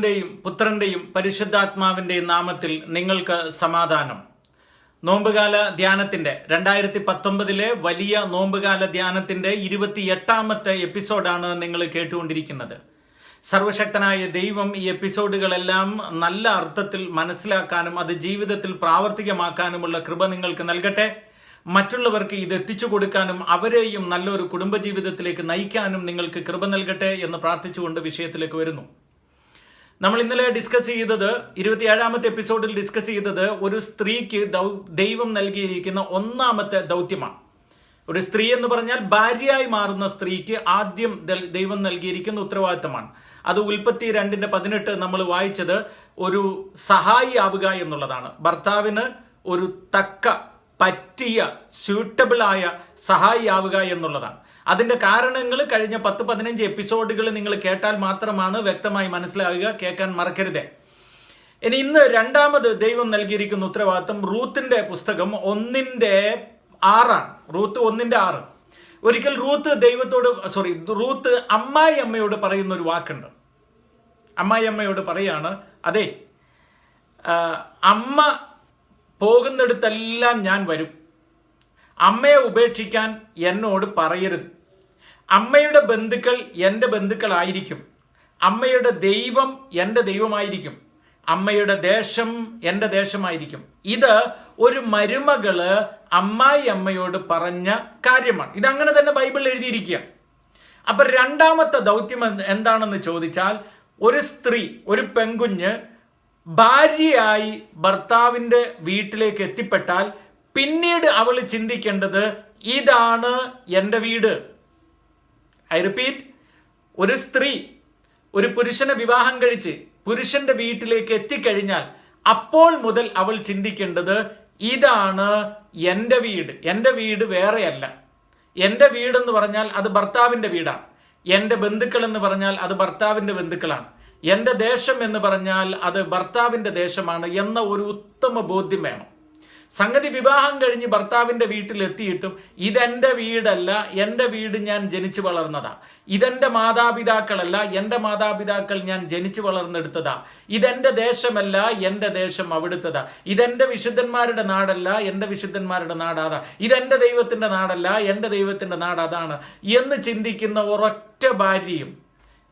പിതാവിന്റെയും പുത്രന്റെയും പരിശുദ്ധാത്മാവിന്റെയും നാമത്തിൽ നിങ്ങൾക്ക് സമാധാനം. നോമ്പുകാല ധ്യാനത്തിന്റെ രണ്ടായിരത്തി പത്തൊമ്പതിലെ വലിയ നോമ്പുകാല ധ്യാനത്തിന്റെ ഇരുപത്തി എട്ടാമത്തെ എപ്പിസോഡാണ് നിങ്ങൾ കേട്ടുകൊണ്ടിരിക്കുന്നത്. സർവശക്തനായ ദൈവം ഈ എപ്പിസോഡുകളെല്ലാം നല്ല അർത്ഥത്തിൽ മനസ്സിലാക്കാനും അത് ജീവിതത്തിൽ പ്രാവർത്തികമാക്കാനുമുള്ള കൃപ നിങ്ങൾക്ക് നൽകട്ടെ. മറ്റുള്ളവർക്ക് ഇത് എത്തിച്ചു കൊടുക്കാനും അവരെയും നല്ലൊരു കുടുംബജീവിതത്തിലേക്ക് നയിക്കാനും നിങ്ങൾക്ക് കൃപ നൽകട്ടെ എന്ന് പ്രാർത്ഥിച്ചുകൊണ്ട് വിഷയത്തിലേക്ക് വരുന്നു. നമ്മൾ ഇന്നലെ ഡിസ്കസ് ചെയ്തത് ഇരുപത്തിയേഴാമത്തെ എപ്പിസോഡിൽ ഡിസ്കസ് ചെയ്തത് ഒരു സ്ത്രീക്ക് ദൈവം നൽകിയിരിക്കുന്ന ഒന്നാമത്തെ ദൗത്യമാണ്. ഒരു സ്ത്രീ എന്ന് പറഞ്ഞാൽ ഭാര്യയായി മാറുന്ന സ്ത്രീക്ക് ആദ്യം ദൈവം നൽകിയിരിക്കുന്ന ഉത്തരവാദിത്തമാണ്. അത് ഉൽപ്പത്തി രണ്ടിന്റെ പതിനെട്ട് നമ്മൾ വായിച്ചത് ഒരു സഹായി ആവുക എന്നുള്ളതാണ്. ഭർത്താവിന് ഒരു തക്ക പറ്റിയ സ്യൂട്ടബിൾ ആയ സഹായി ആവുക എന്നുള്ളതാണ്. അതിന്റെ കാരണങ്ങൾ കഴിഞ്ഞ പത്ത് പതിനഞ്ച് എപ്പിസോഡുകൾ നിങ്ങൾ കേട്ടാൽ മാത്രമാണ് വ്യക്തമായി മനസ്സിലാവുക കേൾക്കാൻ മറക്കരുത്. ഇനി ഇന്ന് രണ്ടാമത് ദൈവം നൽകിയിരിക്കുന്ന ഉത്തരവാദിത്വം റൂത്തിന്റെ പുസ്തകം ഒന്നിന്റെ ആറാണ്. റൂത്ത് ഒന്നിന്റെ ആറ്. ഒരിക്കൽ റൂത്ത് ദൈവത്തോട് സോറി റൂത്ത് അമ്മായി അമ്മയോട് പറയുന്ന ഒരു വാക്കുണ്ട്. അമ്മായി അമ്മയോട് പറയാണ് അതെ അമ്മ പോകുന്നിടത്തെല്ലാം ഞാൻ വരും. അമ്മയെ ഉപേക്ഷിക്കാൻ എന്നോട് പറയരുത്. അമ്മയുടെ ബന്ധുക്കൾ എന്റെ ബന്ധുക്കളായിരിക്കും. അമ്മയുടെ ദൈവം എന്റെ ദൈവമായിരിക്കും. അമ്മയുടെ ദേശം എന്റെ ദേശമായിരിക്കും. ഇത് ഒരു മരുമകൾ അമ്മായി അമ്മയോട് പറഞ്ഞ കാര്യമാണ്. ഇത് അങ്ങനെ തന്നെ ബൈബിളിൽ എഴുതിയിരിക്കുക. അപ്പൊ രണ്ടാമത്തെ ദൗത്യം എന്താണെന്ന് ചോദിച്ചാൽ ഒരു സ്ത്രീ ഒരു പെൺകുഞ്ഞ് ഭാര്യയായി ഭർത്താവിന്റെ വീട്ടിലേക്ക് എത്തിപ്പെട്ടാൽ പിന്നീട് അവൾ ചിന്തിക്കേണ്ടത് ഇതാണ് എന്റെ വീട്. ഐ റിപ്പീറ്റ് ഒരു സ്ത്രീ ഒരു പുരുഷനെ വിവാഹം കഴിച്ച് പുരുഷന്റെ വീട്ടിലേക്ക് എത്തിക്കഴിഞ്ഞാൽ അപ്പോൾ മുതൽ അവൾ ചിന്തിക്കേണ്ടത് ഇതാണ് എന്റെ വീട്. എന്റെ വീട് വേറെയല്ല. എന്റെ വീടെന്ന് പറഞ്ഞാൽ അത് ഭർത്താവിന്റെ വീടാണ്. എന്റെ ബന്ധുക്കൾ എന്ന് പറഞ്ഞാൽ അത് ഭർത്താവിന്റെ ബന്ധുക്കളാണ്. എന്റെ ദേശം എന്ന് പറഞ്ഞാൽ അത് ഭർത്താവിന്റെ ദേശമാണ് എന്ന ഒരു ഉത്തമ ബോധ്യം വേണം. സംഗതി വിവാഹം കഴിഞ്ഞ് ഭർത്താവിന്റെ വീട്ടിലെത്തിയിട്ടും ഇതെന്റെ വീടല്ല എന്റെ വീട് ഞാൻ ജനിച്ചു വളർന്നതാ. ഇതെന്റെ മാതാപിതാക്കളല്ല എന്റെ മാതാപിതാക്കൾ ഞാൻ ജനിച്ചു വളർന്നെടുത്തതാ. ഇതെന്റെ ദേശമല്ല എന്റെ ദേശം അവിടുത്തതാ. ഇതെന്റെ വിശുദ്ധന്മാരുടെ നാടല്ല എന്റെ വിശുദ്ധന്മാരുടെ നാടാതാ. ഇതെന്റെ ദൈവത്തിന്റെ നാടല്ല എന്റെ ദൈവത്തിന്റെ നാട് അതാണ് എന്ന് ചിന്തിക്കുന്ന ഒരൊറ്റ ഭാര്യയും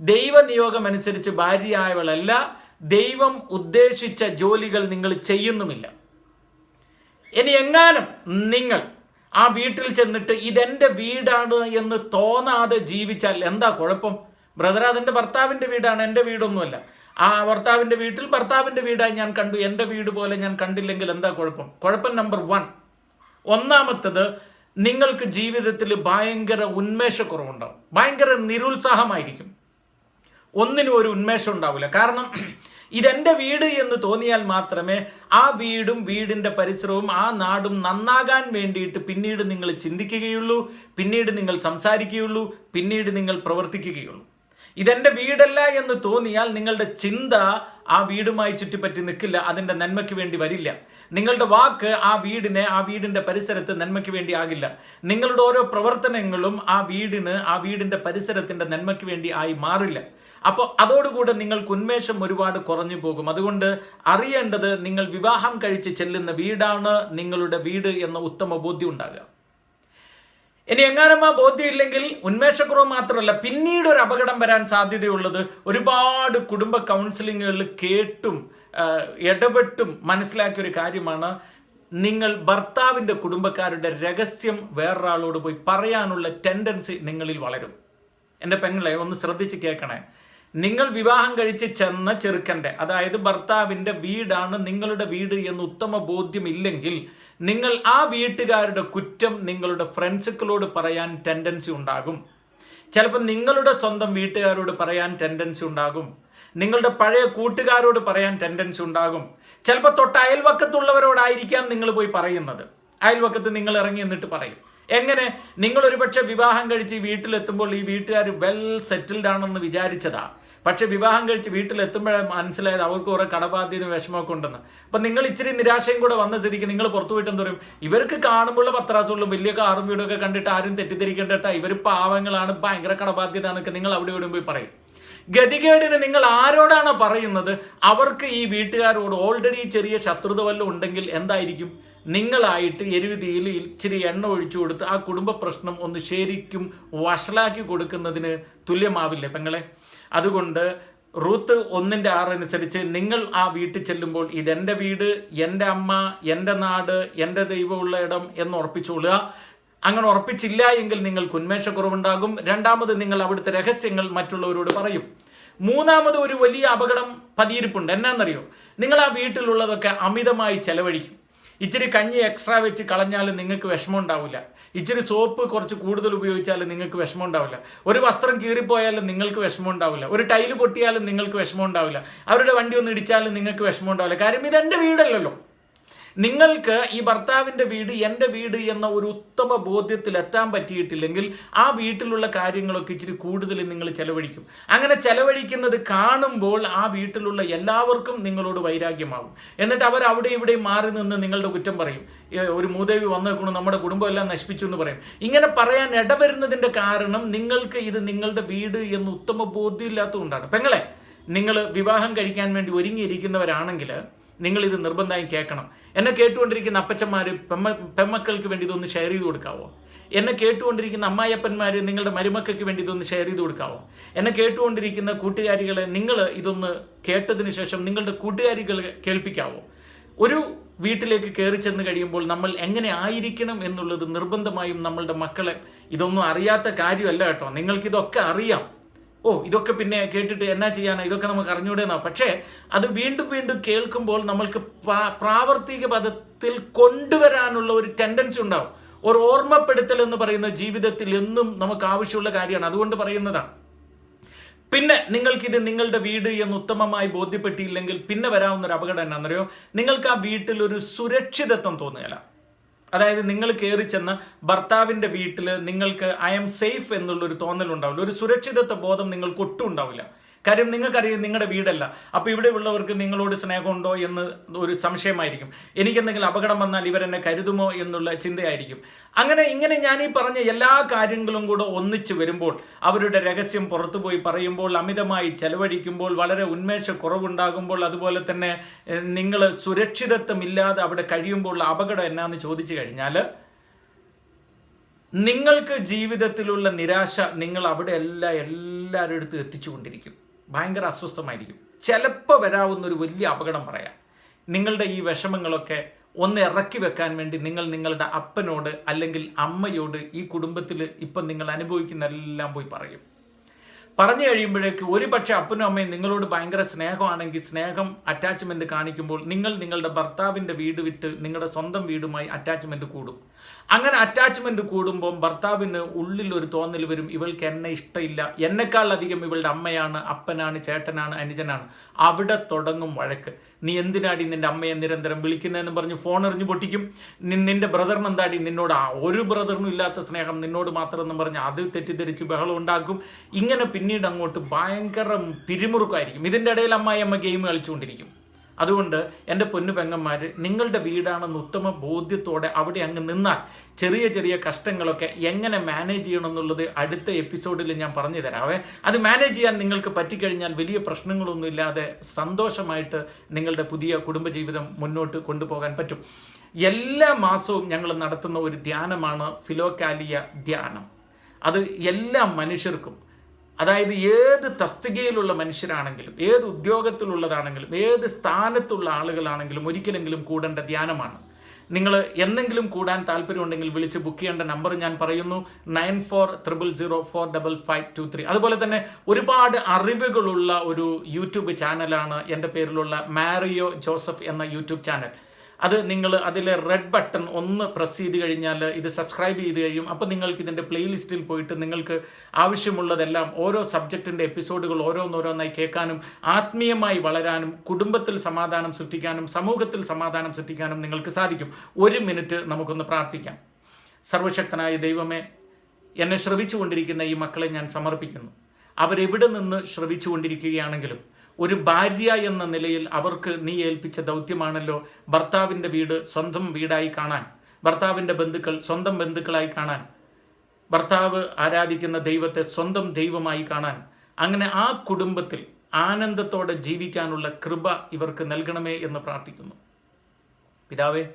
ദൈവനിയോഗം അനുസരിച്ച് ഭാര്യയായവളല്ല. ദൈവം ഉദ്ദേശിച്ച ജോലികൾ നിങ്ങൾ ചെയ്യുന്നുമില്ല. ഇനി എങ്ങാനും നിങ്ങൾ ആ വീട്ടിൽ ചെന്നിട്ട് ഇതെന്റെ വീടാണ് എന്ന് തോന്നാതെ ജീവിച്ചാൽ എന്താ കുഴപ്പം? ബ്രദർ അതെന്റെ ഭർത്താവിന്റെ വീടാണ് എന്റെ വീടൊന്നുമല്ല. ആ ഭർത്താവിന്റെ വീട്ടിൽ ഭർത്താവിന്റെ വീടായി ഞാൻ കണ്ടു. എന്റെ വീട് പോലെ ഞാൻ കണ്ടില്ലെങ്കിൽ എന്താ കുഴപ്പം? കുഴപ്പം നമ്പർ വൺ ഒന്നാമത്തത് നിങ്ങൾക്ക് ജീവിതത്തിൽ ഭയങ്കര ഉന്മേഷക്കുറവുണ്ടാവും. ഭയങ്കര നിരുത്സാഹമായിരിക്കും. ഒന്നിനും ഒരു ഉന്മേഷം ഉണ്ടാവില്ല. കാരണം ഇതെന്റെ വീട് എന്ന് തോന്നിയാൽ മാത്രമേ ആ വീടും വീടിന്റെ പരിസരവും ആ നാടും നന്നാകാൻ വേണ്ടിയിട്ട് പിന്നീട് നിങ്ങൾ ചിന്തിക്കുകയുള്ളൂ പിന്നീട് നിങ്ങൾ സംസാരിക്കുകയുള്ളൂ പിന്നീട് നിങ്ങൾ പ്രവർത്തിക്കുകയുള്ളൂ. ഇതെന്റെ വീടല്ല എന്ന് തോന്നിയാൽ നിങ്ങളുടെ ചിന്ത ആ വീടുമായി ചുറ്റിപ്പറ്റി നിൽക്കില്ല അതിന്റെ നന്മയ്ക്ക് വേണ്ടി വരില്ല. നിങ്ങളുടെ വാക്ക് ആ വീടിനെ ആ വീടിന്റെ പരിസരത്ത് നന്മയ്ക്ക് വേണ്ടി ആകില്ല. നിങ്ങളുടെ ഓരോ പ്രവർത്തനങ്ങളും ആ വീടിന് ആ വീടിന്റെ പരിസരത്തിന്റെ നന്മയ്ക്ക് വേണ്ടി ആയി മാറില്ല. അപ്പോൾ അതോടുകൂടെ നിങ്ങൾക്ക് ഉന്മേഷം ഒരുപാട് കുറഞ്ഞു പോകും. അതുകൊണ്ട് അറിയേണ്ടത് നിങ്ങൾ വിവാഹം കഴിച്ച് ചെല്ലുന്ന വീടാണ് നിങ്ങളുടെ വീട് എന്ന ഉത്തമ ബോധ്യം ഉണ്ടാകുക. ഇനി എങ്ങാനും ആ ബോധ്യമില്ലെങ്കിൽ ഉന്മേഷക്കുറവ് മാത്രമല്ല പിന്നീട് ഒരു അപകടം വരാൻ സാധ്യതയുള്ളത് ഒരുപാട് കുടുംബ കൗൺസിലിങ്ങുകളിൽ കേട്ടും ഇടപെട്ടും മനസ്സിലാക്കിയ ഒരു കാര്യമാണ്. നിങ്ങൾ ഭർത്താവിന്റെ കുടുംബക്കാരുടെ രഹസ്യം വേറൊരാളോട് പോയി പറയാനുള്ള ടെൻഡൻസി നിങ്ങളിൽ വളരും. എന്റെ പെങ്ങളെ ഒന്ന് ശ്രദ്ധിച്ച് കേൾക്കണേ. നിങ്ങൾ വിവാഹം കഴിച്ച് ചെന്ന ചെറുക്കന്റെ അതായത് ഭർത്താവിന്റെ വീടാണ് നിങ്ങളുടെ വീട് എന്ന് ഉത്തമ ബോധ്യമില്ലെങ്കിൽ നിങ്ങൾ ആ വീട്ടുകാരുടെ കുറ്റം നിങ്ങളുടെ ഫ്രണ്ട്സുകളോട് പറയാൻ ടെൻഡൻസി ഉണ്ടാകും. ചിലപ്പോൾ നിങ്ങളുടെ സ്വന്തം വീട്ടുകാരോട് പറയാൻ ടെൻഡൻസി ഉണ്ടാകും. നിങ്ങളുടെ പഴയ കൂട്ടുകാരോട് പറയാൻ ടെൻഡൻസി ഉണ്ടാകും. ചിലപ്പോൾ തൊട്ട് അയൽവക്കത്തുള്ളവരോടായിരിക്കാം നിങ്ങൾ പോയി പറയുന്നത്. അയൽവക്കത്ത് നിങ്ങൾ ഇറങ്ങി എന്നിട്ട് പറയും. എങ്ങനെ നിങ്ങൾ ഒരുപക്ഷെ വിവാഹം കഴിച്ച് വീട്ടിലെത്തുമ്പോൾ ഈ വീട്ടുകാർ വെൽ സെറ്റിൽഡ് ആണെന്ന് വിചാരിച്ചതാ. പക്ഷെ വിവാഹം കഴിച്ച് വീട്ടിലെത്തുമ്പോഴേ മനസ്സിലായത് അവർക്ക് കുറെ കടബാധ്യത വിഷമമൊക്കെ ഉണ്ടെന്ന്. അപ്പൊ നിങ്ങൾ ഇച്ചിരി നിരാശയും കൂടെ വന്ന സ്ഥിതിക്ക് നിങ്ങൾ പുറത്തു പോയിട്ട് പറയും? ഇവർക്ക് കാണുമ്പോൾ പത്രാസുകളിലും വലിയ കാറും വീടൊക്കെ കണ്ടിട്ട് ആരും തെറ്റിദ്ധരിക്കേണ്ടട്ടാ. ഇവർ പാവങ്ങളാണ് ഭയങ്കര കടബാധ്യത എന്നൊക്കെ നിങ്ങൾ അവിടെ ഇവിടെ പോയി പറയും. ഗതികേടിന് നിങ്ങൾ ആരോടാണ് പറയുന്നത്? അവർക്ക് ഈ വീട്ടുകാരോട് ഓൾറെഡി ചെറിയ ശത്രുത വല്ലതും ഉണ്ടെങ്കിൽ എന്തായിരിക്കും? നിങ്ങളായിട്ട് എരുതിയിൽ ഇച്ചിരി എണ്ണ ഒഴിച്ചു കൊടുത്ത് ആ കുടുംബ പ്രശ്നം ഒന്ന് ശരിക്കും വഷളാക്കി കൊടുക്കുന്നതിന് തുല്യമാവില്ലേ പെങ്ങളെ? അതുകൊണ്ട് റൂത്ത് ഒന്നിന്റെ ആറനുസരിച്ച് നിങ്ങൾ ആ വീട്ടിൽ ചെല്ലുമ്പോൾ ഇതെന്റെ വീട് എന്റെ അമ്മ എന്റെ നാട് എന്റെ ദൈവമുള്ള ഇടം എന്ന് ഉറപ്പിച്ചോളുക അങ്ങനെ ഉറപ്പിച്ചില്ല എങ്കിൽ നിങ്ങൾക്ക് ഉന്മേഷക്കുറവുണ്ടാകും. രണ്ടാമത് നിങ്ങൾ അവിടുത്തെ രഹസ്യങ്ങൾ മറ്റുള്ളവരോട് പറയും. മൂന്നാമത് ഒരു വലിയ അപകടം പതിയിരിപ്പുണ്ട്. എന്നാന്നറിയോ? നിങ്ങൾ ആ വീട്ടിലുള്ളതൊക്കെ അമിതമായി ചെലവഴിക്കും. ഇച്ചിരി കഞ്ഞി എക്സ്ട്രാ വെച്ച് കളഞ്ഞാലും നിങ്ങൾക്ക് വിഷമം ഉണ്ടാവില്ല ഇച്ചിരി സോപ്പ് കുറച്ച് കൂടുതൽ ഉപയോഗിച്ചാലും നിങ്ങൾക്ക് വിഷമം ഉണ്ടാവില്ല ഒരു വസ്ത്രം കീറിപ്പോയാലും നിങ്ങൾക്ക് വിഷമം ഉണ്ടാവില്ല ഒരു ടൈൽ പൊട്ടിയാലും നിങ്ങൾക്ക് വിഷമം ഉണ്ടാവില്ല അവരുടെ വണ്ടി ഒന്ന് ഇടിച്ചാലും നിങ്ങൾക്ക് വിഷമം ഉണ്ടാവില്ല കാര്യം ഇതെന്റെ വീടല്ലല്ലോ. നിങ്ങൾക്ക് ഈ ഭർത്താവിന്റെ വീട് എന്റെ വീട് എന്ന ഒരു ഉത്തമ ബോധ്യത്തിൽ എത്താൻ പറ്റിയിട്ടില്ലെങ്കിൽ ആ വീട്ടിലുള്ള കാര്യങ്ങളൊക്കെ ഇച്ചിരി കൂടുതൽ നിങ്ങൾ ചെലവഴിക്കും. അങ്ങനെ ചെലവഴിക്കുന്നത് കാണുമ്പോൾ ആ വീട്ടിലുള്ള എല്ലാവർക്കും നിങ്ങളോട് വൈരാഗ്യമാകും. എന്നിട്ട് അവർ അവിടെ ഇവിടെ മാറി നിന്ന് നിങ്ങളുടെ കുറ്റം പറയും. ഒരു മൂദേവി വന്നേക്കുന്നു നമ്മുടെ കുടുംബമെല്ലാം നശിപ്പിച്ചു എന്ന് പറയും. ഇങ്ങനെ പറയാൻ ഇടവരുന്നതിന്റെ കാരണം നിങ്ങൾക്ക് ഇത് നിങ്ങളുടെ വീട് എന്ന് ഉത്തമ ബോധ്യമില്ലാത്തതുകൊണ്ടാണ്. പെങ്ങളെ നിങ്ങൾ വിവാഹം കഴിക്കാൻ വേണ്ടി ഒരുങ്ങിയിരിക്കുന്നവരാണെങ്കിൽ നിങ്ങൾ ഇത് നിർബന്ധമായും കേൾക്കണം. എന്നെ കേട്ടുകൊണ്ടിരിക്കുന്ന അപ്പച്ചന്മാർ പെമ്മ പെമ്മക്കൾക്ക് വേണ്ടി ഇതൊന്ന് ഷെയർ ചെയ്ത് കൊടുക്കാവോ? എന്നെ കേട്ടുകൊണ്ടിരിക്കുന്ന അമ്മായിയപ്പന്മാർ നിങ്ങളുടെ മരുമക്കൾക്ക് വേണ്ടി ഇതൊന്ന് ഷെയർ ചെയ്ത് കൊടുക്കാവോ? എന്നെ കേട്ടുകൊണ്ടിരിക്കുന്ന കൂട്ടുകാരികളെ നിങ്ങൾ ഇതൊന്ന് കേട്ടതിന് ശേഷം നിങ്ങളുടെ കൂട്ടുകാരികൾ കേൾപ്പിക്കാവോ? ഒരു വീട്ടിലേക്ക് കയറി ചെന്ന് കഴിയുമ്പോൾ നമ്മൾ എങ്ങനെ ആയിരിക്കണം എന്നുള്ളത് നിർബന്ധമായും നമ്മളുടെ മക്കളെ ഇതൊന്നും അറിയാത്ത കാര്യമല്ല കേട്ടോ. നിങ്ങൾക്കിതൊക്കെ അറിയാം. ഓ ഇതൊക്കെ പിന്നെ കേട്ടിട്ട് എന്നാ ചെയ്യാനാ? ഇതൊക്കെ നമുക്ക് അറിഞ്ഞൂടെന്നാ? പക്ഷേ അത് വീണ്ടും വീണ്ടും കേൾക്കുമ്പോൾ നമ്മൾക്ക് പ്രാ- പ്രാവർത്തിക പദത്തിൽ കൊണ്ടുവരാനുള്ള ഒരു ടെൻഡൻസി ഉണ്ടാവും. ഒരു ഓർമ്മപ്പെടുത്തൽ എന്ന് പറയുന്ന ജീവിതത്തിൽ എന്നും നമുക്ക് ആവശ്യമുള്ള കാര്യമാണ്. അതുകൊണ്ട് പറയുന്നതാണ് പിന്നെ നിങ്ങൾക്കിത് നിങ്ങളുടെ വീട് എന്ന് ഉത്തമമായി ബോധ്യപ്പെട്ടില്ലെങ്കിൽ പിന്നെ വരാവുന്ന ഒരു അപകടം എന്നാണെന്നറിയോ നിങ്ങൾക്ക് ആ വീട്ടിൽ ഒരു സുരക്ഷിതത്വം തോന്നുകയില്ല അതായത് നിങ്ങൾ കയറി ചെന്ന് ഭർത്താവിന്റെ വീട്ടിൽ നിങ്ങൾക്ക് ഐ എം സേഫ് എന്നുള്ളൊരു തോന്നലുണ്ടാവില്ല. ഒരു സുരക്ഷിതത്വ ബോധം നിങ്ങൾക്ക് ഒട്ടും ഉണ്ടാവില്ല. കാര്യം നിങ്ങൾക്കറിയാം നിങ്ങളുടെ വീടല്ല. അപ്പോൾ ഇവിടെ ഉള്ളവർക്ക് നിങ്ങളോട് സ്നേഹമുണ്ടോ എന്ന് ഒരു സംശയമായിരിക്കും. എനിക്കെന്തെങ്കിലും അപകടം വന്നാൽ ഇവരെന്നെ കരുതുമോ എന്നുള്ള ചിന്തയായിരിക്കും. അങ്ങനെ ഇങ്ങനെ ഞാൻ ഈ പറഞ്ഞ എല്ലാ കാര്യങ്ങളും കൂടെ ഒന്നിച്ചു വരുമ്പോൾ അവരുടെ രഹസ്യം പുറത്തുപോയി പറയുമ്പോൾ അമിതമായി ചെലവഴിക്കുമ്പോൾ വളരെ ഉന്മേഷ കുറവുണ്ടാകുമ്പോൾ അതുപോലെ തന്നെ നിങ്ങൾ സുരക്ഷിതത്വമില്ലാതെ അവിടെ കഴിയുമ്പോൾ അപകടം എന്നാന്ന് ചോദിച്ചു കഴിഞ്ഞാൽ നിങ്ങൾക്ക് ജീവിതത്തിലുള്ള നിരാശ നിങ്ങൾ അവിടെ എല്ലാ എല്ലാവരുടെ അടുത്തും എത്തിച്ചുകൊണ്ടിരിക്കും. ഭയങ്കര അസ്വസ്ഥമായിരിക്കും. ചിലപ്പോൾ വരാവുന്ന ഒരു വലിയ അപകടം പറയാം. നിങ്ങളുടെ ഈ വിഷമങ്ങളൊക്കെ ഒന്ന് ഇറക്കി വെക്കാൻ വേണ്ടി നിങ്ങൾ നിങ്ങളുടെ അപ്പനോട് അല്ലെങ്കിൽ അമ്മയോട് ഈ കുടുംബത്തിൽ ഇപ്പം നിങ്ങൾ അനുഭവിക്കുന്ന എല്ലാം പോയി പറയും. പറഞ്ഞു കഴിയുമ്പോഴേക്ക് ഒരു പക്ഷേ അപ്പനും അമ്മയും നിങ്ങളോട് ഭയങ്കര സ്നേഹമാണെങ്കിൽ സ്നേഹം അറ്റാച്ച്മെന്റ് കാണിക്കുമ്പോൾ നിങ്ങൾ നിങ്ങളുടെ ഭർത്താവിന്റെ വീട് വിട്ട് നിങ്ങളുടെ സ്വന്തം വീടുമായി അറ്റാച്ച്മെന്റ് കൂടും. അങ്ങനെ അറ്റാച്ച്മെന്റ് കൂടുമ്പോൾ ഭർത്താവിന് ഉള്ളിൽ ഒരു തോന്നൽ വരും ഇവൾക്ക് എന്നെ ഇഷ്ടമില്ല. എന്നെക്കാൾ അധികം ഇവളുടെ അമ്മയാണ് അപ്പനാണ് ചേട്ടനാണ് അനുജനാണ്. അവിടെ തുടങ്ങും വഴക്ക്. നീ എന്തിനാടി നിന്റെ അമ്മയെ നിരന്തരം വിളിക്കുന്നതെന്ന് പറഞ്ഞ് ഫോൺ എറിഞ്ഞ് പൊട്ടിക്കും? നിന്റെ ബ്രദറിന് എന്താടി നിന്നോട്? ആ ഒരു ബ്രദറിനും ഇല്ലാത്ത സ്നേഹം നിന്നോട് മാത്രം എന്ന് പറഞ്ഞ് അത് തെറ്റിദ്ധരിച്ച് ബഹളം ഉണ്ടാക്കും. ഇങ്ങനെ പിന്നീട് അങ്ങോട്ട് ഭയങ്കര പിരിമുറുക്കമായിരിക്കും ഇതിന്റെ ഇടയിൽ അമ്മായി അമ്മ ഗെയിം കളിച്ചുകൊണ്ടിരിക്കും. അതുകൊണ്ട് എന്റെ പൊന്നു പെങ്ങന്മാർ നിങ്ങളുടെ വീടാണെന്ന് ഉത്തമ ബോധ്യത്തോടെ അവിടെ അങ്ങ് നിന്നാൽ ചെറിയ ചെറിയ കഷ്ടങ്ങളൊക്കെ എങ്ങനെ മാനേജ് ചെയ്യണം എന്നുള്ളത് അടുത്ത എപ്പിസോഡിൽ ഞാൻ പറഞ്ഞു തരാവേ അത് മാനേജ് ചെയ്യാൻ നിങ്ങൾക്ക് പറ്റിക്കഴിഞ്ഞാൽ വലിയ പ്രശ്നങ്ങളൊന്നും ഇല്ലാതെ സന്തോഷമായിട്ട് നിങ്ങളുടെ പുതിയ കുടുംബജീവിതം മുന്നോട്ട് കൊണ്ടുപോകാൻ പറ്റും. എല്ലാ മാസവും ഞങ്ങൾ നടത്തുന്ന ഒരു ധ്യാനമാണ് ഫിലോകാലിയ ധ്യാനം. അത് എല്ലാ മനുഷ്യർക്കും അതായത് ഏത് തസ്തികയിലുള്ള മനുഷ്യരാണെങ്കിലും ഏത് ഉദ്യോഗത്തിലുള്ളതാണെങ്കിലും ഏത് സ്ഥാനത്തുള്ള ആളുകളാണെങ്കിലും ഒരിക്കലെങ്കിലും കൂടേണ്ട ധ്യാനമാണ്. നിങ്ങൾ എന്തെങ്കിലും കൂടാൻ താല്പര്യമുണ്ടെങ്കിൽ വിളിച്ച് ബുക്ക് ചെയ്യേണ്ട നമ്പർ ഞാൻ പറയുന്നു nine four triple zero four double five two three അതുപോലെ തന്നെ ഒരുപാട് അറിവുകളുള്ള ഒരു യൂട്യൂബ് ചാനലാണ് എന്റെ പേരിലുള്ള മാരിയോ ജോസഫ് എന്ന യൂട്യൂബ് ചാനൽ അത് നിങ്ങൾ അതിലെ റെഡ് ബട്ടൺ ഒന്ന് പ്രസ് ചെയ്ത് കഴിഞ്ഞാൽ ഇത് സബ്സ്ക്രൈബ് ചെയ്ത് കഴിയും. അപ്പോൾ നിങ്ങൾക്ക് ഇതിന്റെ പ്ലേലിസ്റ്റിൽ പോയിട്ട് നിങ്ങൾക്ക് ആവശ്യമുള്ളതെല്ലാം ഓരോ സബ്ജക്റ്റിന്റെ എപ്പിസോഡുകൾ ഓരോന്നോരോന്നായി കേൾക്കാനും ആത്മീയമായി വളരാനും കുടുംബത്തിൽ സമാധാനം സൃഷ്ടിക്കാനും സമൂഹത്തിൽ സമാധാനം സൃഷ്ടിക്കാനും നിങ്ങൾക്ക് സാധിക്കും. ഒരു മിനിറ്റ് നമുക്കൊന്ന് പ്രാർത്ഥിക്കാം. സർവശക്തനായ ദൈവമേ എന്നെ ശ്രവിച്ചുകൊണ്ടിരിക്കുന്ന ഈ മക്കളെ ഞാൻ സമർപ്പിക്കുന്നു. അവരെവിടെ നിന്ന് ശ്രവിച്ചുകൊണ്ടിരിക്കുകയാണെങ്കിലും ഒരു ഭാര്യ എന്ന നിലയിൽ അവർക്ക് നീ ഏൽപ്പിച്ച ദൗത്യമാണല്ലോ ഭർത്താവിന്റെ വീട് സ്വന്തം വീടായി കാണാൻ ഭർത്താവിന്റെ ബന്ധുക്കൾ സ്വന്തം ബന്ധുക്കളായി കാണാൻ ഭർത്താവ് ആരാധിക്കുന്ന ദൈവത്തെ സ്വന്തം ദൈവമായി കാണാൻ. അങ്ങനെ ആ കുടുംബത്തിൽ ആനന്ദത്തോടെ ജീവിക്കാനുള്ള കൃപ ഇവർക്ക് നൽകണമേ എന്ന് പ്രാർത്ഥിക്കുന്നു. പിതാവേ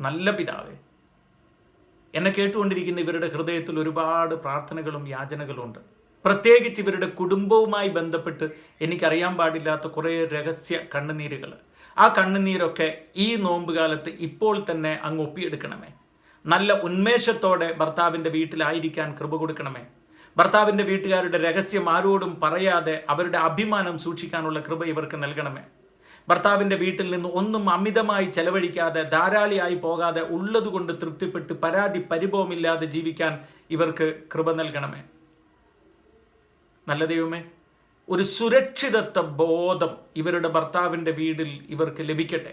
നല്ല പിതാവേ എന്നെ കേട്ടുകൊണ്ടിരിക്കുന്ന ഇവരുടെ ഹൃദയത്തിൽ ഒരുപാട് പ്രാർത്ഥനകളും യാചനകളും ഉണ്ട് പ്രത്യേകിച്ച് ഇവരുടെ കുടുംബവുമായി ബന്ധപ്പെട്ട് എനിക്കറിയാൻ പാടില്ലാത്ത കുറേ രഹസ്യ കണ്ണുനീരുകൾ ആ കണ്ണുനീരൊക്കെ ഈ നോമ്പ് കാലത്ത് ഇപ്പോൾ തന്നെ അങ്ങ് ഒപ്പിയെടുക്കണമേ. നല്ല ഉന്മേഷത്തോടെ ഭർത്താവിന്റെ വീട്ടിലായിരിക്കാൻ കൃപ കൊടുക്കണമേ. ഭർത്താവിന്റെ വീട്ടുകാരുടെ രഹസ്യം ആരോടും പറയാതെ അവരുടെ അഭിമാനം സൂക്ഷിക്കാനുള്ള കൃപ ഇവർക്ക് നൽകണമേ. ഭർത്താവിന്റെ വീട്ടിൽ നിന്ന് ഒന്നും അമിതമായി ചെലവഴിക്കാതെ ധാരാളിയായി പോകാതെ ഉള്ളതുകൊണ്ട് തൃപ്തിപ്പെട്ട് പരാതി പരിഭവമില്ലാതെ ജീവിക്കാൻ ഇവർക്ക് കൃപ നൽകണമേ. നല്ല ദൈവമേ ഒരു സുരക്ഷിതത്വ ബോധം ഇവരുടെ ഭർത്താവിന്റെ വീടിൽ ഇവർക്ക് ലഭിക്കട്ടെ.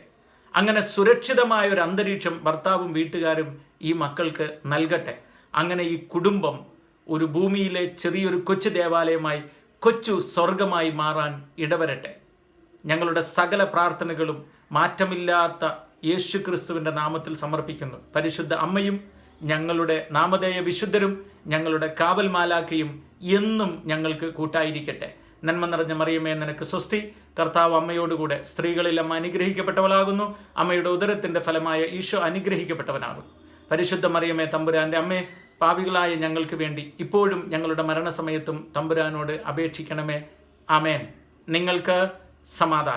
അങ്ങനെ സുരക്ഷിതമായ ഒരു അന്തരീക്ഷം ഭർത്താവും വീട്ടുകാരും ഈ മക്കൾക്ക് നൽകട്ടെ. അങ്ങനെ ഈ കുടുംബം ഒരു ഭൂമിയിലെ ചെറിയൊരു കൊച്ചു ദേവാലയമായി കൊച്ചു സ്വർഗമായി മാറാൻ ഇടവരട്ടെ. ഞങ്ങളുടെ സകല പ്രാർത്ഥനകളും മാറ്റമില്ലാത്ത യേശു നാമത്തിൽ സമർപ്പിക്കുന്നു. പരിശുദ്ധ അമ്മയും ഞങ്ങളുടെ നാമധേയ വിശുദ്ധരും ഞങ്ങളുടെ കാവൽ മാലാക്കിയും എന്നും ഞങ്ങൾക്ക് കൂട്ടായിരിക്കട്ടെ. നന്മ നിറഞ്ഞ മറിയമേ നിനക്ക് സ്വസ്തി. കർത്താവ് അമ്മയോടുകൂടെ സ്ത്രീകളിൽ അമ്മ അനുഗ്രഹിക്കപ്പെട്ടവളാകുന്നു. അമ്മയുടെ ഉദരത്തിന്റെ ഫലമായ ഈശോ അനുഗ്രഹിക്കപ്പെട്ടവനാകുന്നു. പരിശുദ്ധ മറിയമേ തമ്പുരാന്റെ അമ്മേ പാവികളായ ഞങ്ങൾക്ക് വേണ്ടി ഇപ്പോഴും ഞങ്ങളുടെ മരണസമയത്തും തമ്പുരാനോട് അപേക്ഷിക്കണമേ. ആമേൻ. നിങ്ങൾക്ക് സമാധാനം.